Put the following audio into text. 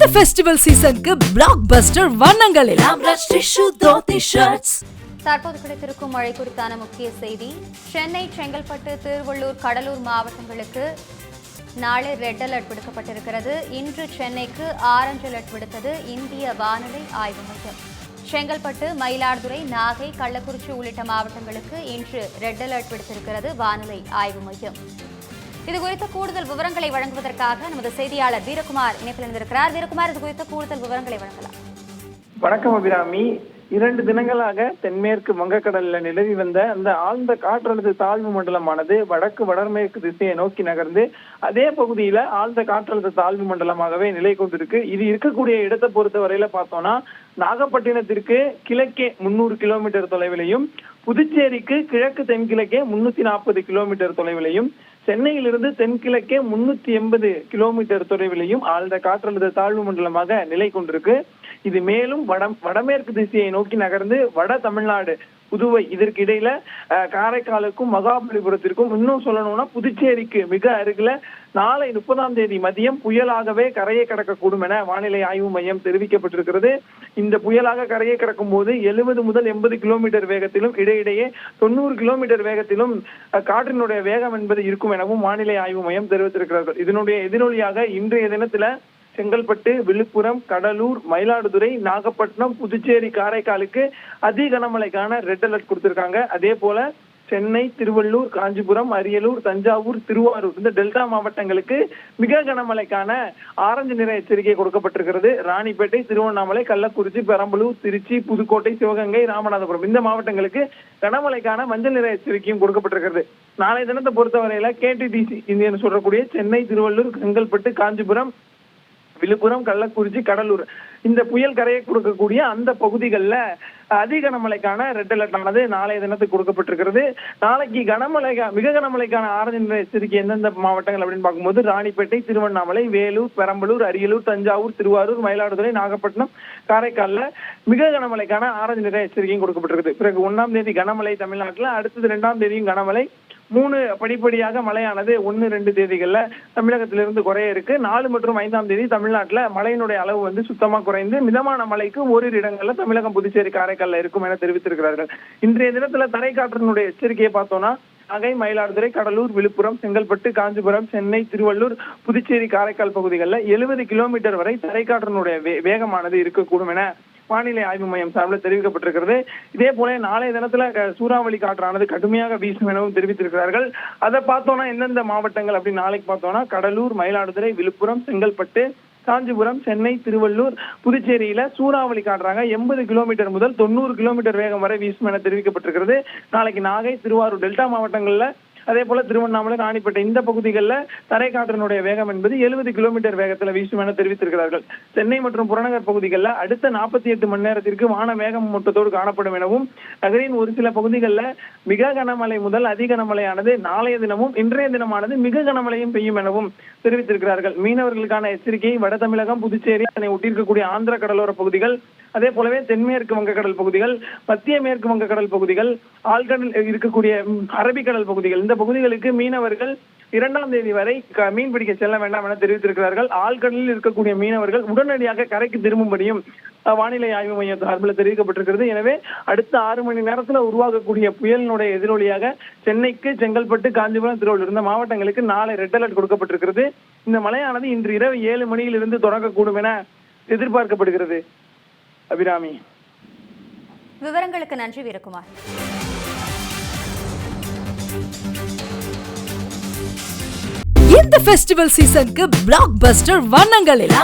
இந்த ஃபெஸ்டிவல் சீசனுக்கு பிளாக் பஸ்டர் வண்ணங்களில். தோத்தி தற்போது கிடைத்திருக்கும் மழை குறித்தான முக்கிய செய்தி சென்னை செங்கல்பட்டு திருவள்ளூர் கடலூர் மாவட்டங்களுக்கு நாளை ரெட் அலர்ட் விடுக்கப்பட்டிருக்கிறது. இன்று சென்னைக்கு ஆரஞ்சு அலர்ட் விடுத்தது இந்திய வானிலை ஆய்வு மையம். செங்கல்பட்டு மயிலாடுதுறை நாகை கள்ளக்குறிச்சி உள்ளிட்ட மாவட்டங்களுக்கு இன்று ரெட் அலர்ட் விடுத்திருக்கிறது வானிலை ஆய்வு மையம். இது குறித்த கூடுதல் விவரங்களை வழங்குவதற்காக நமது செய்தியாளர் வீரகுமார் இணைப்பில் இருந்திருக்கிறார் வீரகுமார் இது குறித்த கூடுதல் விவரங்களை வழங்கலாம். வணக்கம் அபிராமி. இரண்டு தினங்களாக தென்மேற்கு வங்கக்கடல்ல நிலவி வந்த அந்த ஆழ்ந்த காற்றழுத்த தாழ்வு மண்டலமானது வடக்கு வடமேற்கு திசையை நோக்கி நகர்ந்து அதே பகுதியில ஆழ்ந்த காற்றழுத்த தாழ்வு மண்டலமாகவே நிலை கொண்டிருக்கு. இது இருக்கக்கூடிய இடத்தை பொறுத்த வரையில பார்த்தோம்னா நாகப்பட்டினத்திற்கு கிழக்கே முன்னூறு கிலோமீட்டர் தொலைவிலையும் புதுச்சேரிக்கு கிழக்கு தென்கிழக்கே முன்னூத்தி நாற்பது கிலோமீட்டர் தொலைவிலையும் சென்னையிலிருந்து தென்கிழக்கே முன்னூத்தி எண்பது கிலோமீட்டர் தொலைவிலையும் ஆழ்ந்த காற்றழுத்த தாழ்வு மண்டலமாக நிலை கொண்டிருக்கு. இது மேலும் வட வடமேற்கு திசையை நோக்கி நகர்ந்து வட தமிழ்நாடு புதுவை இதற்கு இடையில காரைக்காலுக்கும் மகாபலிபுரத்திற்கும் இன்னும் சொல்லணும்னா புதுச்சேரிக்கு மிக அருகில நாளை முப்பதாம் தேதி மதியம் புயலாகவே கரையை கடக்கக்கூடும் என வானிலை ஆய்வு மையம் தெரிவிக்கப்பட்டிருக்கிறது. இந்த புயலாக கரையை கடக்கும் போது எழுபது முதல் எண்பது கிலோமீட்டர் வேகத்திலும் இடையிடையே தொண்ணூறு கிலோமீட்டர் வேகத்திலும் அஹ், காற்றினுடைய வேகம் என்பது இருக்கும் எனவும் வானிலை ஆய்வு மையம் தெரிவித்திருக்கிறார்கள் இதனுடைய எதிரொலியாக இன்றைய தினத்துல செங்கல்பட்டு விழுப்புரம் கடலூர் மயிலாடுதுறை நாகப்பட்டினம் புதுச்சேரி காரைக்காலுக்கு அதி கனமழைக்கான ரெட் அலர்ட் கொடுத்திருக்காங்க. அதே போல சென்னை திருவள்ளூர் காஞ்சிபுரம் அரியலூர் தஞ்சாவூர் திருவாரூர் இந்த டெல்டா மாவட்டங்களுக்கு மிக கனமழைக்கான ஆரஞ்சு நிற எச்சரிக்கை கொடுக்கப்பட்டிருக்கிறது. ராணிப்பேட்டை திருவண்ணாமலை கள்ளக்குறிச்சி பெரம்பலூர் திருச்சி புதுக்கோட்டை சிவகங்கை ராமநாதபுரம் இந்த மாவட்டங்களுக்கு கனமழைக்கான மஞ்சள் நிற எச்சரிக்கையும் கொடுக்கப்பட்டிருக்கிறது. நாளை தினத்தை பொறுத்தவரையில கேடிடிசி இந்தியன்னு சொல்லக்கூடிய சென்னை திருவள்ளூர் செங்கல்பட்டு காஞ்சிபுரம் விழுப்புரம் கள்ளக்குறிச்சி கடலூர். இந்த புயல் கரையை கொடுக்கக்கூடிய அந்த பகுதிகளில் அதிக கனமழைக்கான ரெட் அலர்ட் ஆனது நாளைய தினத்துக்கு கொடுக்கப்பட்டிருக்கிறது. நாளைக்கு கனமழை மிக கனமழைக்கான ஆரஞ்சு நிலை எச்சரிக்கை எந்தெந்த மாவட்டங்கள் அப்படின்னு பார்க்கும்போது ராணிப்பேட்டை திருவண்ணாமலை வேலூர் பெரம்பலூர் அரியலூர் தஞ்சாவூர் திருவாரூர் மயிலாடுதுறை நாகப்பட்டினம் காரைக்கால்ல மிக கனமழைக்கான ஆரஞ்சு நிலை எச்சரிக்கையும் கொடுக்கப்பட்டிருக்கு பிறகு ஒன்றாம் தேதி கனமழை தமிழ்நாட்டில் அடுத்தது இரண்டாம் தேதியும் கனமழை. மூணு படிப்படியாக மழையானது ஒன்னு ரெண்டு தேதிகள்ல தமிழகத்திலிருந்து குறைய இருக்கு. நாலு மற்றும் ஐந்தாம் தேதி தமிழ்நாட்டுல மழையினுடைய அளவு வந்து சுத்தமா குறைந்து மிதமான மழைக்கு ஓரிரு இடங்கள்ல தமிழகம் புதுச்சேரி காரைக்கால்ல இருக்கும் என தெரிவித்திருக்கிறார்கள். இன்றைய தினத்துல தரைக்காற்றினுடைய எச்சரிக்கையை பார்த்தோம்னா நகை மயிலாடுதுறை கடலூர் விழுப்புரம் செங்கல்பட்டு காஞ்சிபுரம் சென்னை திருவள்ளூர் புதுச்சேரி காரைக்கால் பகுதிகளில் எழுபது கிலோமீட்டர் வரை தரைக்காற்றினுடைய வே- வேகமானது இருக்கக்கூடும் என வானிலை ஆய்வு மையம் சார்பில் தெரிவிக்கப்பட்டிருக்கிறது. இதே போல நாளைய தினத்துல சூறாவளி காற்றானது கடுமையாக வீசும் எனவும் தெரிவித்திருக்கிறார்கள். அதை பார்த்தோம்னா எந்தெந்த மாவட்டங்கள் அப்படின்னு நாளைக்கு பார்த்தோம்னா கடலூர் மயிலாடுதுறை விழுப்புரம் செங்கல்பட்டு காஞ்சிபுரம் சென்னை திருவள்ளூர் புதுச்சேரியில சூறாவளி காட்டுறாங்க எண்பது கிலோமீட்டர் முதல் தொண்ணூறு கிலோமீட்டர் வேகம் வரை வீசும் என தெரிவிக்கப்பட்டிருக்கிறது. நாளைக்கு நாகை திருவாரூர் டெல்டா மாவட்டங்கள்ல அதே போல திருவண்ணாமலை ராணிப்பேட்டை இந்த பகுதிகளில் தரைக்காற்றினுடைய வேகம் என்பது எழுபது கிலோமீட்டர் வேகத்தில் வீசும் என தெரிவித்திருக்கிறார்கள். சென்னை மற்றும் புறநகர் பகுதிகளில் அடுத்த நாற்பத்தி எட்டு மணி நேரத்திற்கு வான வேகம் மூட்டத்தோடு காணப்படும் எனவும் நகரின் ஒரு சில பகுதிகளில் மிக கனமழை முதல் அதி கனமழையானது நாளைய தினமும் இன்றைய தினமானது மிக கனமழையும் பெய்யும் எனவும் தெரிவித்திருக்கிறார்கள். மீனவர்களுக்கான எச்சரிக்கை வட தமிழகம் புதுச்சேரி அதனை ஒட்டியிருக்கக்கூடிய ஆந்திர கடலோர பகுதிகள் அதே போலவே தென்மேற்கு வங்கக்கடல் பகுதிகள் மத்திய மேற்கு வங்கக்கடல் பகுதிகள் ஆழ்கடல் இருக்கக்கூடிய அரபிக்கடல் பகுதிகள். இந்த பகுதிகளுக்கு மீனவர்கள் இரண்டாம் தேதி வரை க- மீன் பிடிக்க செல்ல வேண்டாம் என தெரிவித்திருக்கிறார்கள். ஆழ்கடலில் இருக்கக்கூடிய மீனவர்கள் உடனடியாக கரைக்கு திரும்பும்படியும் வானிலை ஆய்வு மையம் சார்பில் தெரிவிக்கப்பட்டிருக்கிறது. எனவே அடுத்த ஆறு மணி நேரத்தில் உருவாகக்கூடிய புயலினுடைய எதிரொலியாக சென்னைக்கு செங்கல்பட்டு காஞ்சிபுரம் திருவள்ளூர் இந்த மாவட்டங்களுக்கு நாளை ரெட் அலர்ட் கொடுக்கப்பட்டிருக்கிறது. இந்த மழையானது இன்று இரவு ஏழு மணியிலிருந்து தொடங்கக்கூடும் என எதிர்பார்க்கப்படுகிறது. அபிராமி. விவரங்களுக்கு நன்றி வீரகுமார். இந்த ஃபெஸ்டிவல் சீசனுக்கு பிளாக் பஸ்டர் வண்ணங்களில்